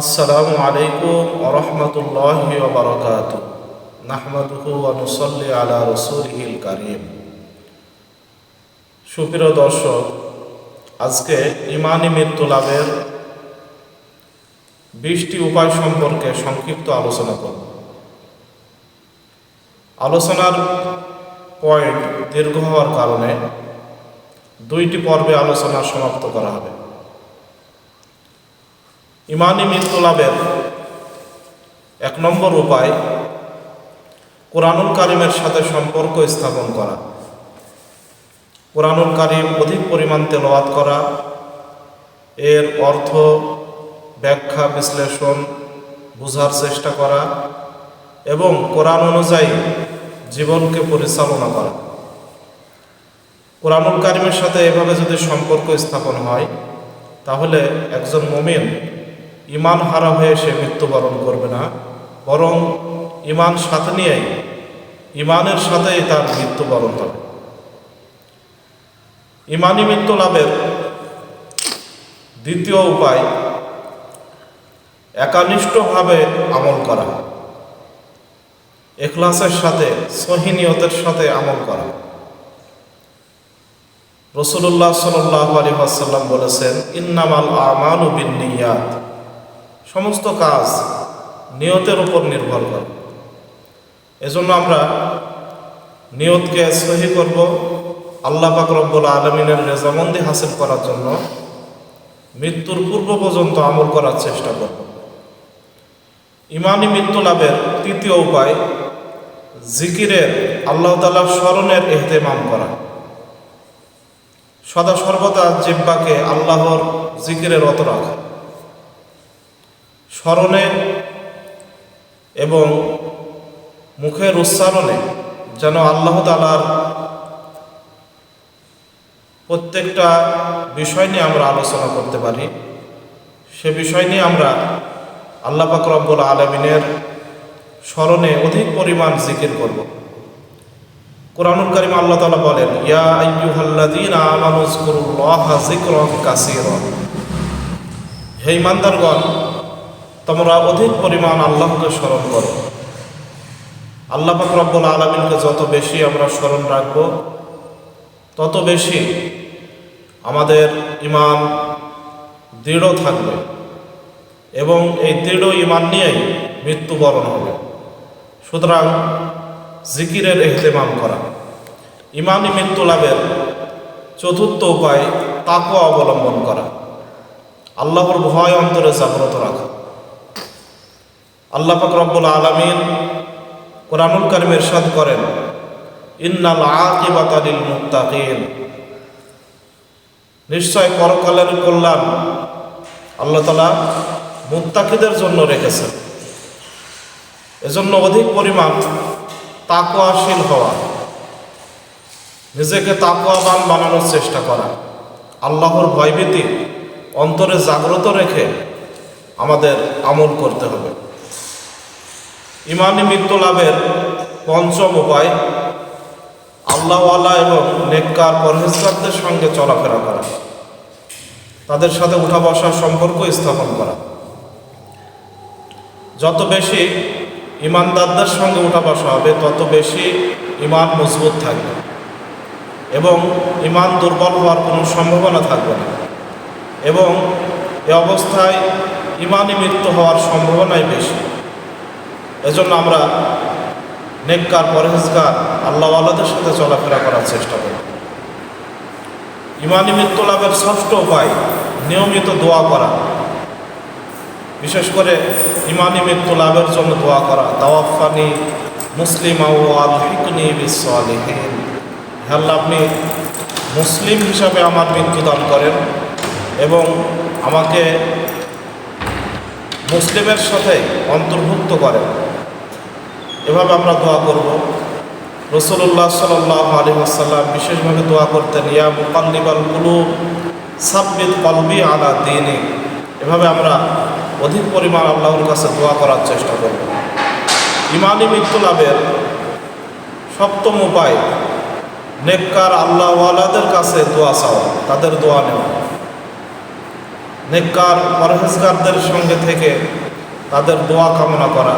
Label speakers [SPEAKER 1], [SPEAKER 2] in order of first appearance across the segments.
[SPEAKER 1] আসসালামু আলাইকুম ওরহমতুল্লাহ ওবরকাত নাহমাদুহু অনুসল্লি আলা রসুলহিল কারিম। সুপ্রিয় দর্শক, আজকে ইমানি মৃত্যু লাভের বিশটি উপায় সম্পর্কে সংক্ষিপ্ত আলোচনা করব। আলোচনার পয়েন্ট দীর্ঘ হওয়ার কারণে দুইটি পর্বে আলোচনা সমাপ্ত করা হবে। ইমানি মৃত্যু লাভের এক নম্বর উপায় কোরআনুল কারিমের সাথে সম্পর্ক স্থাপন করা। কোরআনুল কারিম অধিক পরিমাণ তেলাওয়াত করা। এর অর্থ ব্যাখ্যা, বিশ্লেষণ, বোঝার চেষ্টা করা এবং কোরআন অনুযায়ী জীবনকে পরিচালনা করা। কোরআনুল কারিমের সাথে এভাবে যদি সম্পর্ক স্থাপন হয়, তাহলে একজন মমিন ইমান হারা হয়ে সে মৃত্যুবরণ করবে না, বরং ইমান সাথে নিয়েই, ইমানের সাথেই তার মৃত্যুবরণ হবে। ইমানি মৃত্যু লাভের দ্বিতীয় উপায়, একানিষ্ঠভাবে আমল করা। এখলাসের সাথে সহিনিয়তের সাথে আমল করা। রসুল্লাহ সাল্লাহ আলী আসাল্লাম বলেছেন, ইন্নামাল আমাল বিন নিয়াত। সমস্ত কাজ নিয়তের উপর নির্ভর করে। এজন্য আমরা নিয়তকে সহি করব, আল্লাহ পাক রব্বুল আলমিনের রেজামন্দি হাসিল করার জন্য, মৃত্যুর পূর্ব পর্যন্ত আমল করার চেষ্টা করব। ইমানি মৃত্যু লাভের তৃতীয় উপায়, জিকিরের আল্লাহ তালার স্মরণের এহতেমাম করা। সদা সর্বদা জিব্বাকে আল্লাহর জিকিরের অত রাখা। স্মরণে এবং মুখের উচ্চারণে যেন আল্লাহ তালার প্রত্যেকটা বিষয় নিয়ে আমরা আলোচনা করতে পারি। সে বিষয় নিয়ে আমরা আল্লাহ পাক আলমিনের স্মরণে অধিক পরিমাণ জিকির করব। কোরআনুল করিম আল্লাহ তালা বলেন, ইয়া কাসীরা। হে ইমানদারগণ তোমরা অধিক পরিমাণ আল্লাহকে স্মরণ করো। আল্লাহ রব্বুল আলমিনকে যত বেশি আমরা স্মরণ রাখব, তত বেশি আমাদের ইমান দৃঢ় থাকবে এবং এই দৃঢ় ইমান নিয়েই মৃত্যুবরণ হবে। সুতরাং জিকিরের এহতেমাম করা। ইমানি মৃত্যু লাভের চতুর্থ উপায় তাকও অবলম্বন করা। আল্লাহর ভয় অন্তরে জাগ্রত রাখা। আল্লাহ পাক রব্বুল আলমিন কোরআনুল কারিম এরশাদ করেন, ইন্নাল আকিবাতালিল মুত্তাকিন। নিশ্চয় পরকালের কল্যাণ আল্লাহ তালা মুত্তাকিদের জন্য রেখেছেন। এজন্য অধিক পরিমাণ তাকুয়াশীল হওয়া, নিজেকে তাকুয়াবান বানানোর চেষ্টা করা, আল্লাহর ভয়ভীতি অন্তরে জাগ্রত রেখে আমাদের আমল করতে হবে। ইমানি মৃত্যু লাভের পঞ্চম উপায়, আল্লাহওয়ালা এবং নেককার পরহেজগারদের সঙ্গে চলাফেরা করা। তাদের সাথে উঠা বসার সম্পর্ক স্থাপন করা। যত বেশি ইমানদারদের সঙ্গে উঠা বসা হবে, তত বেশি ইমান মজবুত থাকবে এবং ইমান দুর্বল হওয়ার কোনো সম্ভাবনা থাকবে না এবং এ অবস্থায় ইমানই মৃত্যু হওয়ার সম্ভাবনাই বেশি। এজন্য আমরা নেককার, পরহেজগার আল্লাহদের সাথে চলাফেরা করার চেষ্টা করি। ইমানি মৃত্যু লাভের ষষ্ঠ উপায়, নিয়মিত দোয়া করা। বিশেষ করে ইমানি মৃত্যু লাভের জন্য দোয়া করা। তাওয়াফানি মুসলিম আল্লাহ, আপনি মুসলিম হিসাবে আমার মৃত্যু দান করেন এবং আমাকে মুসলিমের সাথে অন্তর্ভুক্ত করেন। এভাবে আমরা দোয়া করব। রসুল্লাহ সাল্লাহ আলী আসাল্লাম বিশেষভাবে দোয়া করতেন, ইয়া মুকাল্লিবাল কুলু সাব্বিদ কলবি আলা দিনে এভাবে আমরা অধিক পরিমাণ আল্লাহর কাছে দোয়া করার চেষ্টা করব। ইমানি মৃত্যু লাভের সপ্তম উপায়, নেককার আল্লাহওয়ালাদের কাছে দোয়া চাওয়া, তাদের দোয়া নেওয়া। নেককার পরহেজগারদের সঙ্গে থেকে তাদের দোয়া কামনা করা।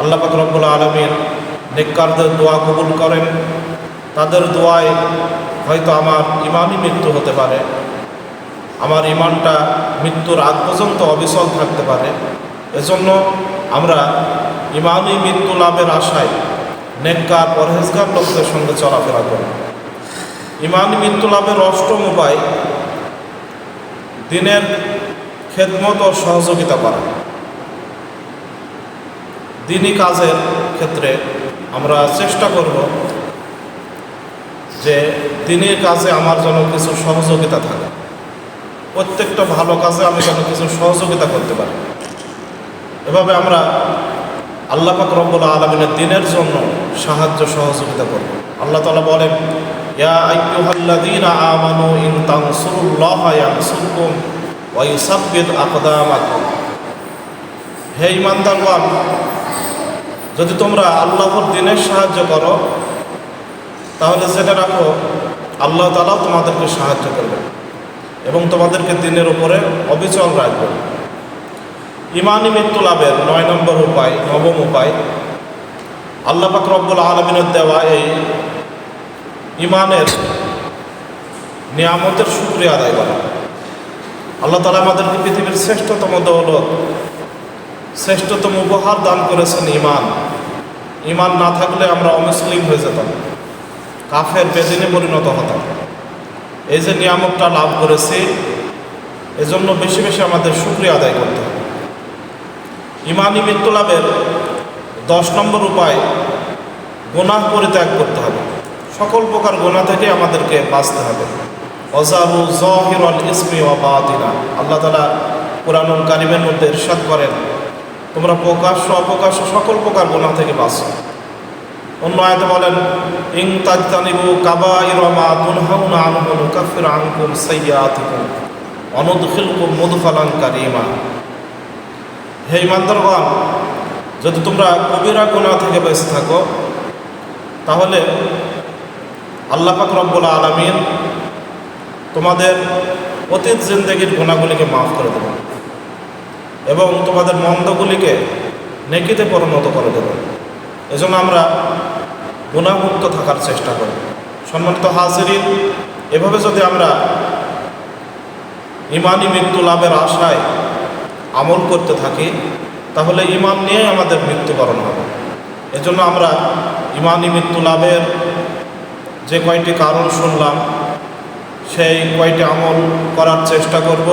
[SPEAKER 1] আল্লাহ পাক রব্বুল আলমিন নেককারদের দোয়া কবুল করেন। তাদের দোয়ায় হয়তো আমার ইমানই মৃত্যু হতে পারে। আমার ইমানটা মৃত্যুর আগ পর্যন্ত অবিচল থাকতে পারে। এজন্য আমরা ইমানই মৃত্যু লাভের আশায় নেককার, পরহেজগার লোকদের সঙ্গে চলাফেরা করি। ইমানই মৃত্যু লাভের অষ্টম উপায় দিনের খেদমত ও সহযোগিতা করা। দিনই কাজের ক্ষেত্রে আমরা চেষ্টা করব যে দিনের কাজে আমার যেন কিছু সহযোগিতা থাকে। প্রত্যেকটা ভালো কাজে আমি যেন কিছু সহযোগিতা করতে পারি। এভাবে আমরা আল্লাহ পাক রব্বুল আলমিনের দিনের জন্য সাহায্য, সহযোগিতা করব। আল্লাহ তালা বলেন হে ইমানদারগণ যদি তোমরা আল্লাহর দিনের সাহায্য করো, তাহলে জেনে রাখো, আল্লাহ তালাও তোমাদেরকে সাহায্য করবে এবং তোমাদেরকে দিনের উপরে অবিচল রাখবে ইমানি মৃত্যু লাভের নয় নম্বর উপায়, নবম উপায়। আল্লাহ পাক রব্বুল আলমিনের দেওয়া এই ইমানের নিয়ামতের শুক্রিয়া আদায় করা। আল্লাহ তালা আমাদেরকে পৃথিবীর শ্রেষ্ঠতম দৌলত, শ্রেষ্ঠতম উপহার দান করেছেন ইমান। ইমান না থাকলে আমরা অমুসলিম হয়ে যেতাম। কাফের বেদিনে পরিণত হতাম। এই যে নিয়ামকটা লাভ করেছি, এজন্য বেশি বেশি আমাদের শুক্রিয়া আদায় করতে হবে। ইমানি মৃত্যু লাভের দশ নম্বর উপায়, গোনাহ পরিত্যাগ করতে হবে। সকল প্রকার গোনা থেকে আমাদেরকে বাঁচতে হবে। অজাবু জহিরল ইসমি ও বাতিনা আল্লাহ তালা কোরআনুল কারিমের মধ্যে ইরশাদ করেন তোমরা প্রকাশ্য, অপ্রকাশ্য সকল প্রকার গোনা থেকে বাঁচো। অন্য আয়তে বলেন, ইং তাজতানিবু কাবা ইরমা তুনহাউনা আনহু নুকাফির আনকুম সাইয়াতিকুম অনুদখিলকুম মুদফালান কারিমা। হে ইমানদারগণ যদি তোমরা কবিরা গোনা থেকে বেঁচে থাকো, তাহলে আল্লাহ পাক রব্বুল আলমিন তোমাদের অতীত জিন্দগির গুণাগুলিকে মাফ করে দেবেন। এবং তোমাদের মন্দগুলিকে নেকিতে পরিণত করে দেবেন এজন্য আমরা গুণামুক্ত থাকার চেষ্টা করি। সম্মানিত হাজিরিন, এভাবে যদি আমরা ইমানি মৃত্যু লাভের আশায় আমল করতে থাকি, তাহলে ইমান নিয়ে আমাদের মৃত্যুবরণ হবে। এজন্য আমরা ইমানি মৃত্যু লাভের যে কয়টি কারণ শুনলাম, সেই কয়টি আমল করার চেষ্টা করব।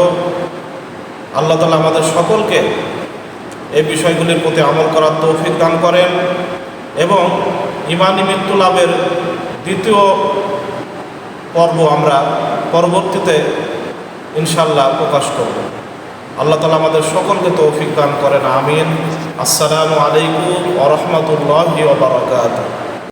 [SPEAKER 1] আল্লাহ তালা আমাদের সকলকে এই বিষয়গুলির প্রতি আমল করার তৌফিক দান করেন এবং ইমানি মৃত্যু লাভের দ্বিতীয় পর্ব আমরা পরবর্তীতে ইনশাল্লাহ প্রকাশ করব। আল্লাহ তালা আমাদের সকলকে তৌফিক দান করেন, আমিন। আসসালামু আলাইকুম ওরহমতুল্লাহি ওবরাকাতুহ